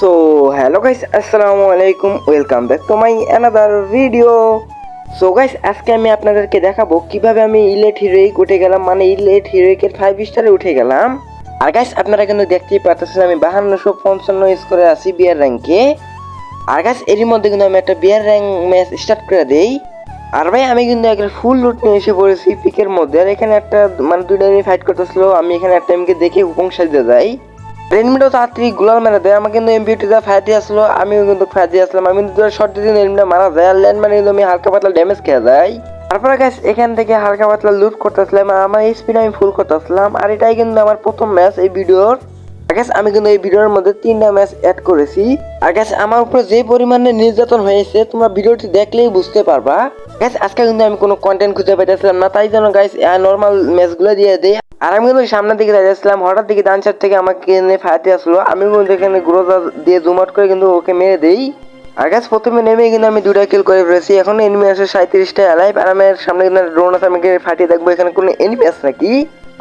So hello guys আসসালামু আলাইকুম welcome back to my another video so guys আজকে আমি আপনাদেরকে দেখাবো কীভাবে আমি ইলেট হিরোইক উঠে গেলাম মানে ইলেট হিরোইকের ফাইভ স্টারে উঠে গেলাম। আর গাইস আপনারা কিন্তু দেখতেই পাচ্ছেন আমি বাহান্নশো পঞ্চান্ন স্কোরে আছি বিয়ার র্যাঙ্কে আর গাইস এরই মধ্যে কিন্তু আমি একটা বিয়ার র্যাঙ্ক ম্যাচ স্টার্ট করে দেই। আর ভাই, আমি কিন্তু একটা ফুল লুট নিয়ে এসে পড়েছি পিকের মধ্যে। আর এখানে একটা মানে দুইটা এনিমি ফাইট করতেছিল। আমি এখানে একটা এমকে দেখে হুকুম সাজতে যাই রেনমিটাও তাড়াতাড়ি গুলাল মেরে দেয় আমাকে কিন্তু এমপিটিটা ফাইটে আসলো আমিও কিন্তু ফাইটে আসলাম। আমি কিন্তু শর্ট দিন এনিমিটা মারা যায় আর ল্যান্ড মানে কিন্তু আমি হালকা পাতলা ড্যামেজ খেয়ে যাই। তারপরে গাছ এখান থেকে হালকা পাতলা লুট করতেছিলাম আর আমার স্পিড আমি ফুল করতেছিলাম আর এটাই কিন্তু আমার প্রথম ম্যাচ এই ভিডিওর guys, আমি কিন্তু এই ভিডিওর মধ্যে তিনটা ম্যাচ অ্যাড করেছি। আর গ্যাস আমার উপরে যে পরিমাণে নির্যাতন হয়েছে তোমরা ভিডিওটি দেখলেই বুঝতে পারবা। গ্যাস আজকে কিন্তু আমি কোনো কন্টেন্ট খুঁজে পাইতেছিলাম না তাই জন্য গাইস নর্মাল ম্যাচগুলো দিয়ে দিই। আর আমি কিন্তু সামনের দিকে যাচ্ছিলাম হঠাৎ দিকে ডান থেকে আমাকে এনে ফায়াতে আসলো। আমি কিন্তু এখানে গ্রোজা দিয়ে জুম আউট করে কিন্তু ওকে মেরে দেই। আর গাছ প্রথমে নেমে কিন্তু আমি দুটা কিল করে ফেলেছি। এখন এনিমি আছে সাঁত্রিশটা অ্যালাইভ আর আমার সামনে কিন্তু ড্রোন আছে আমাকে ফাটিয়ে দেখব এখানে কোনো এনিমি আছে নাকি।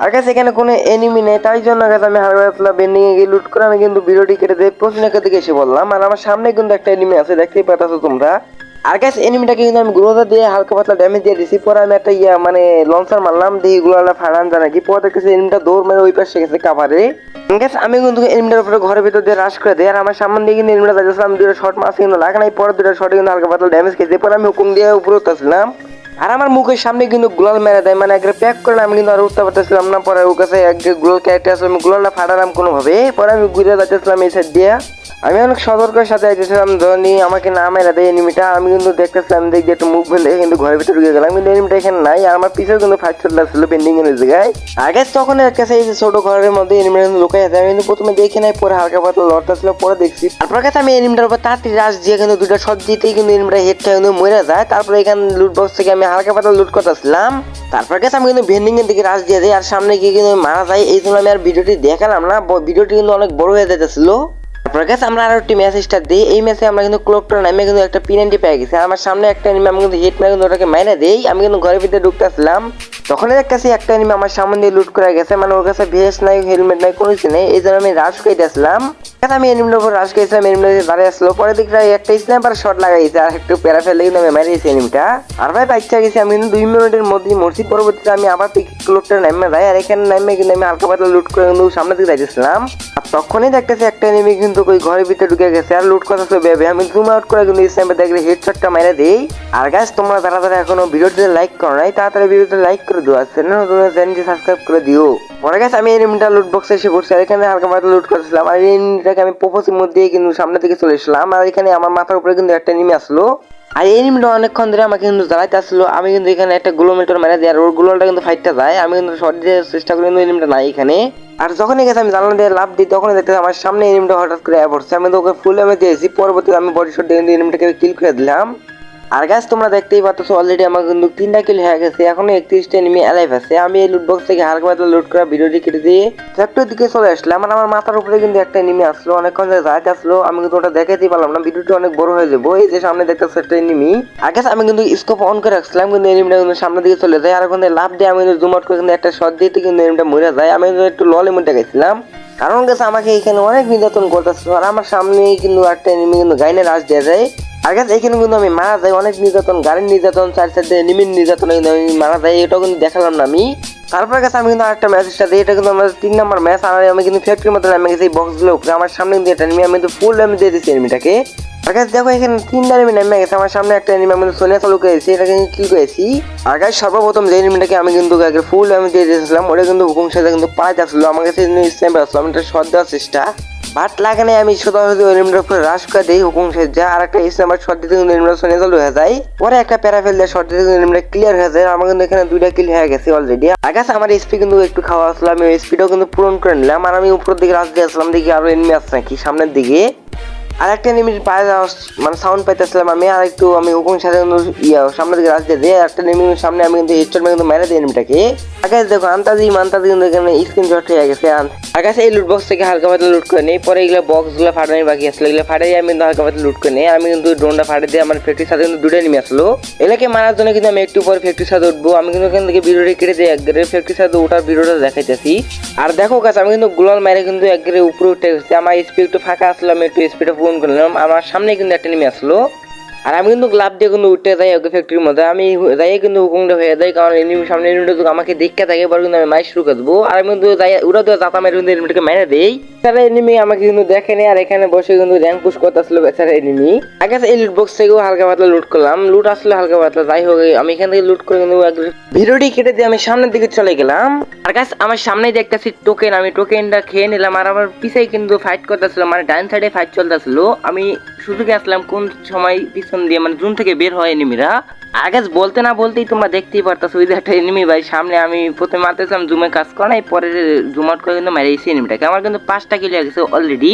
আর কাছে এখানে কোনো এনিমি নেই, তাই জন্য গাছ আমি হালকা বেন্ডিং এ গিয়ে লুট করে আমি কিন্তু ভিডিওটি কেটে দিয়ে প্রশ্নের দিকে এসে বললাম আর আমার সামনে কিন্তু একটা এনিমি আছে, দেখতেই পাচ্ছ তোমরা। আর গাছ এনিমিটাকে কিন্তু আমি গ্রোজা দিয়ে হালকা পাতলা ড্যামেজ দিয়ে দিছি। পরে আমি একটা ইয়া মানে লঞ্চার মারলাম দিয়ে এগুলো ফাড়ান জানা কি পরে দেখতেছি এনিমিটা দৌড় মেরে ওই পাশে গেছে কাভারে গ্যাস আমি কিন্তু এনিমিটার উপরে ঘরের ভিতর দিয়ে রাশ করে দিই। আর আমার সামনে দিয়ে কিন্তু এনিমিটা যাচ্ছিলাম দুটো শর্ট মাছ কিন্তু লাগে নাই। পরে দুটো শর্টে কিন্তু হালকা পাতলা ড্যামেজ খেয়েছি। পরে আমি হুকুম দিয়ে উপরে উঠতেছিলাম। আর আমার মুখের সামনে কিন্তু গুলাল মেরে দেয় মানে একটা প্যাক করে আমি কিন্তু আর উঠতে পারতেছিলাম না, পরে ওর কাছে এক গুলাল ক্যারেক্টার আছে, আমি গুলালটা ফাটালাম কোনোভাবে। পরে আমি ঘুরে যাচ্ছিলাম এই সাইড দিয়ে। আমি অনেক সতর্কের সাথে আইতেছিলাম, ধনী আমাকে না মেরে দেয় এনিমিটা আমি কিন্তু দেখতেছিলাম, দেখ দিয়ে একটু মুখ ফেলে কিন্তু ঘরের ভিতরে ঢুকে গেলাম, কিন্তু এনিমিটা এখানে নাই। আর আমার পিছেও কিন্তু ফাইট চলে আসছিল পেন্ডিং এর জায়গায়। আগে তখন এর কাছে এই ছোট ঘরের মধ্যে এনিমিটা কিন্তু লুকাই আছে, আমি কিন্তু প্রথমে দেখি নাই, পরে হালকা পাতলা লড়তে ছিল পরে দেখছি। তারপর কাছে আমি এনিমিটার উপর তাড়াতাড়ি রাশ দিয়ে কিন্তু দুটো শট দিতেই কিন্তু এনিমিটা হেডটা কিন্তু মরে যায়। তারপরে এখানে লুট বক্স থেকে আমি হালকা পাতা লুট করতেছিলাম। তারপর কাছে আমি কিন্তু ভেন্ডিং এর দিকে রাশ দিয়ে দিই, আর সামনে গিয়ে কিন্তু মারা যায়, এই জন্য আমি আর ভিডিওটি দেখালাম না ভিডিওটি কিন্তু অনেক বড় হয়ে যেতেছিল গেছে আমরা আরও একটি ম্যাচ স্টার্ট দিই। এই ম্যাচে আমরা কিন্তু ক্লোকটা নামে কিন্তু একটা পিনান্টি পেয়ে গেছি। আমার সামনে একটা এনিমি আমি কিন্তু হিট মেরে কিন্তু ওটাকে মাইনে দেই। আমি কিন্তু ঘরের ভিতরে ঢুকতে ঢুকতেছিলাম। তখনই দেখতেছি একটা এনিমি আমার সামনে দিয়ে লুট করে গেছে। মানে ওর কাছে ভেস নাই হেলমেট নাই, কোনো কিছু নেই। এই জন্য আমি রাশ খাইতেছিলাম এখানে আমি এনিমিটার উপর রাশ খাইছিলাম এনিমিটা দাঁড়িয়ে আসলো। পরে দিকটা একটা স্নাইপার শট লাগাইছে আর একটু প্যারা ফেলে কিন্তু আমি মারিয়েছি এনিমিটা আর ভাই বাচ্চা গেছি। আমি কিন্তু দুই মিনিটের মধ্যে মরছি। পরবর্তীতে আমি আবার ক্লোকটা নামে যাই। আর এখানে নামে কিন্তু আমি হালকা পাতলা লুট করে কিন্তু সামনে দিকে যাইতেছিলাম। তখনই দেখতেছি একটা এনিমি কিন্তু ওই ঘরের ভিতরে ঢুকে গেছে। আর লুট কথা ভেবে আমি জুম আউট করে কিন্তু স্নাইপার দেখলে হেডশটটা মেরে দেই। আর গাছ তোমরা তারা তারা এখনও ভিডিওটিতে লাইক করো নাই, তাড়াতাড়ি ভিডিওতে লাইক করে দিও। আর চ্যানেল চ্যানেলটি সাবস্ক্রাইব করে দিও। পরে গেছে আমি এনিমিটা লুট বক্সে এসে পড়ছি, আর এখানে হালকা পাতলা লুট করছিলাম আর এনিমিটাকে আমি প্রপোজের মধ্যে কিন্তু সামনে থেকে চলে এসলাম আর এখানে আমার মাথার উপরে কিন্তু একটা এনিমি আসলো। আর এই অনেকক্ষণ ধরে আমাকে কিন্তু জ্বালাইতে আসলো আমি কিন্তু এখানে একটা গ্লোমিটার মেরে দিই, আর ওর গ্লোলটা কিন্তু ফাইটটা যায়। আমি কিন্তু শর্ট দিয়ে চেষ্টা করি, কিন্তু এনিমিটা নাই এখানে। আর যখনই গেছে আমি জানলা দিয়ে লাভ দিই, তখনই দেখতে আমার সামনে এনিমিটা হঠাৎ করে পড়ছে। আমি তো ওকে ফুল আমি দিয়েছি, পরবর্তীতে আমি বডি শট দিয়ে এনিমিটাকে কিল করে দিলাম। আর গাছ তোমরা দেখতেই পাচ্ছ অলরেডি আমার কিন্তু তিনটা কিল হয়ে গেছে। এখনও একত্রিশটা এনিমি অ্যালাইভ আছে। আমি এই লুটবক্স থেকে হালকা পাতলা লুট করা ভিডিওটি কেটে দিয়ে ফ্যাক্টরির দিকে চলে আসলাম। আর আমার মাথার উপরে কিন্তু একটা এনিমি আসলো, অনেকক্ষণ ধরে যাইতে আসলো। আমি কিন্তু ওটা দেখাতেই পারলাম না, ভিডিওটি অনেক বড় হয়ে যাব। এই যে সামনে দেখতেছে একটা এনিমি আর গাছ আমি কিন্তু স্কোপ অন করে রাখছিলাম, কিন্তু এনিমিটা কিন্তু সামনের দিকে চলে যায়। আর ওখানে লাভ দিয়ে আমি জুম আউট করে কিন্তু একটা শট দিতে কিন্তু এনিমিটা মরে যায়। আমি একটু ললে মধ্যে গেছিলাম কারণ গেছে আমাকে এখানে অনেক নির্যাতন করতেছিল আর আমার সামনেই কিন্তু একটা এনিমি কিন্তু গাইনে রাশ দেওয়া যায়। আর গেছে এখানে কিন্তু আমি মারা যাই, অনেক নির্যাতন, গাড়ির নির্যাতন, চার সাইডে এনিমির নির্যাতন কিন্তু আমি মারা যাই, এটাও কিন্তু দেখালাম না আমি। তারপর গেছে, আমি কিন্তু আরেকটা ম্যাচ সাথে এটা কিন্তু আমার তিন নম্বর ম্যাচ আর আমি কিন্তু ফ্যাক্টরির মধ্যে নামে গেছি, এই বক্সগুলো আমার সামনে কিন্তু একটা এনিমি আমি কিন্তু ফুল আমি দিয়ে দিচ্ছি এনিমিটাকে আর গাছ, দেখো এখানে তিনটা এনিমি নেমে গেছে, আমার সামনে একটা এনিমি আমি কিন্তু সোনিয়া চালু করেছি এটাকে কিল করেছি। আর গাছ, সর্বপ্রথম যে এনিমিটাকে আমি কিন্তু ফুল আমি দিয়ে দিয়েছিলাম, ওটা কিন্তু হুকুম সাথে কিন্তু পালাতে আসলো আমার কাছে স্ন্যাপ আসলো, আমি এটা শট দেওয়ার চেষ্টা। বাট লাগে নাই, আমি শুধু এলিমিটার উপরে রাশ করে দিই, হুকুম শেষ যায় আর একটা ইসলামার শট দিতে কিন্তু সোনে চালু হয়ে যায়। পরে একটা প্যারাফেল দিয়ে শট দিতে ক্লিয়ার হয়ে যায়, আমার কিন্তু এখানে দুইটা কিল হয়ে গেছে অলরেডি আগাছ আমার এসপি কিন্তু একটু খাওয়া আসলো, আমি স্পিডও কিন্তু পূরণ করে নিলাম, আর আমি উপর দিকে রাশ দিয়ে আসলাম, দেখি আরও এনিমি আসছে নাকি, সামনের দিকে। আর একটা এনিমির পায়ে মানে সাউন্ড পাইতেছিলাম আমি আর একটু আমি ওখানে সাথে কিন্তু ইয়া সামনে দিকে রাস্তা দিয়ে একটা এনিমির সামনে আমি কিন্তু হেডশট মেরে কিন্তু মেরে দিই এনিমিটাকে আগে দেখো, আন্তাজি, মান্তাজি কিন্তু এখানে স্ক্রিনশট হয়ে গেছে, আর কাছে এই লুট বক্স থেকে হালকা পাতলা লুট করে নেই, পরে এগুলো বক্সগুলো ফাটানোর বাকি আসলো এগুলো ফাটাই আমি কিন্তু হালকা পাতলা লুট করে নেই, আমি কিন্তু ড্রোনটা ফাটে দিয়ে আমার ফ্যাক্টরির সাথে কিন্তু দুটো এনিমি আসলো। এলাকে মারার জন্য কিন্তু আমি একটু পরে ফ্যাক্টরির সাথে উঠবো, আমি কিন্তু এখান থেকে ভিডিওটা কেটে দিয়ে একবারে ফ্যাক্টরির সাথে ওঠার ভিডিওটা দেখাইতেছি। আর দেখো কাছে আমি কিন্তু গুলাল মারে কিন্তু একবারে উপরে উঠে গেছি, আমার স্পিড একটু ফাঁকা আসলো, আমি একটু স্পিডে ফোন করলাম আমার সামনে কিন্তু একটা নেমে আসলো। আর আমি কিন্তু গ্লাভ দিয়ে কিন্তু উঠতে যাই ওকে ফ্যাক্টরির মধ্যে। আমি যাই কিন্তু হুকুমটা হয়ে যাই কারণ এনিমি সামনে এনিমিটা তো আমাকে দেখতে থাকে এবার কিন্তু আমি মাই শুরু করব আর আমি কিন্তু যাই, ওরা তো যাতা মেরে কিন্তু এনিমিটাকে মেরে দেই। তারা এনিমি আমাকে কিন্তু দেখেনি আর এখানে বসে কিন্তু র্যাঙ্ক পুশ করতেছিল বেচারা এনিমি আগে এই লুট বক্স থেকেও হালকা পাতলা লুট করলাম। লুট আসলে হালকা পাতলা, যাই হোক, আমি এখান থেকে লুট করে কিন্তু ভিডিওটি কেটে দিয়ে আমি সামনের দিকে চলে গেলাম। আর গাছ আমার সামনেই দেখতেছি টোকেন আমি টোকেনটা খেয়ে নিলাম। আর আমার পিছাই কিন্তু ফাইট করতেছিল মানে ডাইন সাইডে ফাইট চলতেছিল। আমি সুযোগে আসলাম কোন সময় পিছন দিয়ে মানে জুন থেকে বের হয় এনিমিরা। আগে বলতে না বলতেই তোমরা দেখতেই পারতাছো, ওই যে একটা এনিমি ভাই, সামনে আমি প্রথমে মারতেছিলাম, জুমে কাজ করা নাই, পরে জুম আউট করে কিন্তু মেরেছি এনিমিটাকে। আমার কিন্তু পাঁচটা কিলো গেছে অলরেডি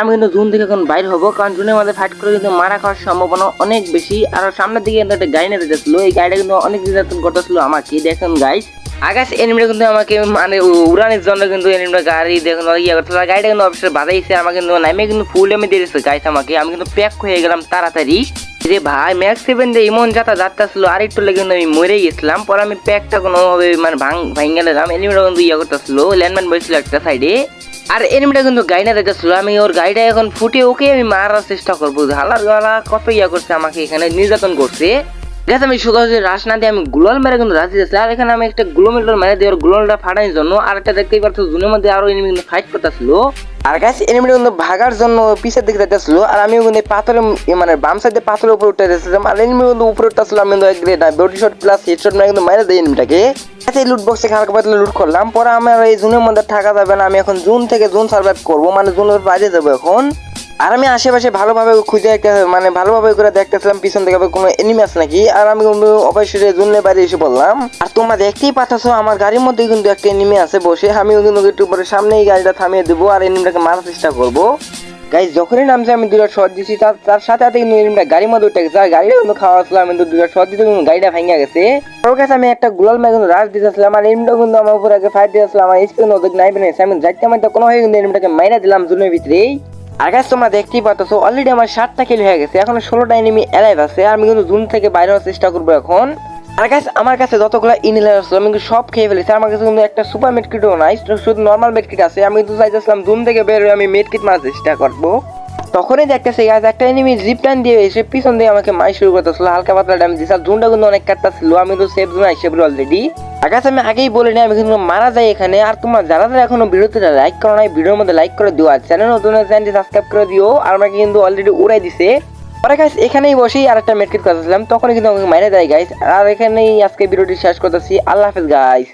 আমি কিন্তু জুন থেকে এখন বাইর হব, কারণ জুনের মধ্যে ফাইট করে কিন্তু মারা খাওয়ার সম্ভাবনা অনেক বেশি। আর সামনের দিকে কিন্তু একটা গাড়ি নিতে যাচ্ছিল, এই গাড়িটা কিন্তু অনেক নির্যাতন করতেছিল আমাকে। দেখুন গাইস আকাশ এনিমিটা কিন্তু আমাকে মানে উড়ানের জন্য কিন্তু এনিমিটা গাড়ি দেখুন ইয়ে আর গাড়িটা কিন্তু অবশ্যই বাজাইছে, আমাকে কিন্তু নামে কিন্তু ফুল এমে দিয়েছে গাইস আমাকে আমি কিন্তু প্যাক হয়ে গেলাম তাড়াতাড়ি। রে ভাই ম্যাক্স সেভেন দিয়ে ইমন যাতা যাত্রা ছিল, আর একটু লেগে আমি মরে গেছিলাম। পরে আমি প্যাকটা কোনোভাবে মানে ভাঙ ভাঙে গেলাম এনিমিটা কিন্তু ইয়ে করতেছিল ল্যান্ডম্যান বসছিল একটা সাইডে আর এনিমিটা কিন্তু গাড়িটা দেখতেছিল আমি ওর গাড়িটা এখন ফুটে ওকে আমি মারার চেষ্টা করব। হালার গালা, কত ইয়া করছে আমাকে এখানে নির্যাতন করছে। ঠিক আমি শুধু হচ্ছে রাস না দিয়ে আমি গুলাল মেরে কিন্তু রাজি যাচ্ছি আর এখানে আমি একটা গুলোমিটার মেরে দিয়ে ওর গুলোলটা ফাটানোর জন্য, আর একটা দেখতেই পারছ জুনের মধ্যে আরও এনিমি কিন্তু ফাইট করতেছিল। আর গাছ এনিমিটা কিন্তু ভাগার জন্য পিছের দিকে যাইতেছিল, আর আমি কিন্তু পাথরের মানে বাম সাইডে পাথরের উপরে উঠে যাচ্ছিলাম আর এনিমি কিন্তু উপরে উঠতেছিল, আমি কিন্তু এক body shot plus head shot মেরে কিন্তু মেরে দেয় এনিমিটাকে আচ্ছা এই লুট বক্সে হালকা পাতলা লুট করলাম, পরে আমার এই জুনের মধ্যে থাকা যাবে না, আমি এখন জুন থেকে জুন সার্ভাইভ করব মানে জুনের বাইরে যাব এখন। আর আমি আশেপাশে ভালোভাবে খুঁজে একটা মানে ভালোভাবে করে দেখতেছিলাম, পিছন থেকে কোনো এনিমি আছে নাকি? আর আমি অবশ্যই জুনের বাইরে এসে বললাম আর তোমরা দেখতেই পাচ্ছো আমার গাড়ির মধ্যে কিন্তু একটা এনিমি আছে বসে। আমি কিন্তু একটু পরে সামনে এই গাড়িটা থামিয়ে দেবো আর এনিমিটাকে মারার চেষ্টা করব। গাইজ যখনই নামছে, আমি দুটা শট দিছি। তার তার সাথে সাথে কিন্তু এনিমিটা গাড়ির মধ্যে উঠে গেছে। আর গাড়িটা কিন্তু খাওয়া আসলাম কিন্তু দুটা শট দিতে কিন্তু গাড়িটা ভেঙে গেছে। ওর কাছে আমি একটা গুলাল ম্যাগ কিন্তু রাশ দিতেছিলাম, আর এনিমিটা কিন্তু আমার উপর আগে ফাইট দিয়েছিলাম আমার স্পিন ওদের নাই বেনেছে আমি যাইতে মাইতে কোনো হয়ে কিন্তু এনিমিটাকে মাইরা দিলাম জুনের ভিতরেই। আর গাছ তোমরা দেখতেই পাচ্ছ অলরেডি আমার সাতটা কিল হয়ে গেছে। এখন ষোলোটা এনিমি এলাইভ আছে আমি কিন্তু জুন থেকে বাইরে হওয়ার চেষ্টা করব এখন। আর গাছ আমার কাছে যতগুলো ইনহেলার আছে, আমি কিন্তু সব খেয়ে ফেলেছি। আমার কাছে কিন্তু একটা সুপার মেডকিটও নাই, শুধু নর্মাল মেডকিট আছে। আমি কিন্তু চাইতেছিলাম জুন থেকে বের হয়ে আমি মেডকিট মারার চেষ্টা করব। তখনই দেখতেছি গাছ একটা এনিমি জিপ টান দিয়ে এসে পিছন দিয়ে আমাকে মাই শুরু করতেছিল, হালকা পাতলা ড্যামেজ দিয়েছে জুনটা কিন্তু অনেক কাটটা ছিল আমি তো সেফ জোন আইসে অলরেডি আকাশ আমি আগেই বলে নিই, আমি কিন্তু মারা যাই এখানে। আর তোমার যারা যারা এখনও ভিডিওতে লাইক করো নাই, ভিডিওর মধ্যে লাইক করে দিও। আর চ্যানেল নতুন চ্যানেলটি সাবস্ক্রাইব করে দিও। আর আমাকে কিন্তু অলরেডি উড়াই দিছে। পরে গাইস এখানেই বসেই আর একটা মেটকিট করতেছিলাম। তখনই কিন্তু আমাকে মাইরে দেয় গাইস আর এখানেই আজকে ভিডিওটি শেষ করতেছি। আল্লাহ হাফেজ গাইস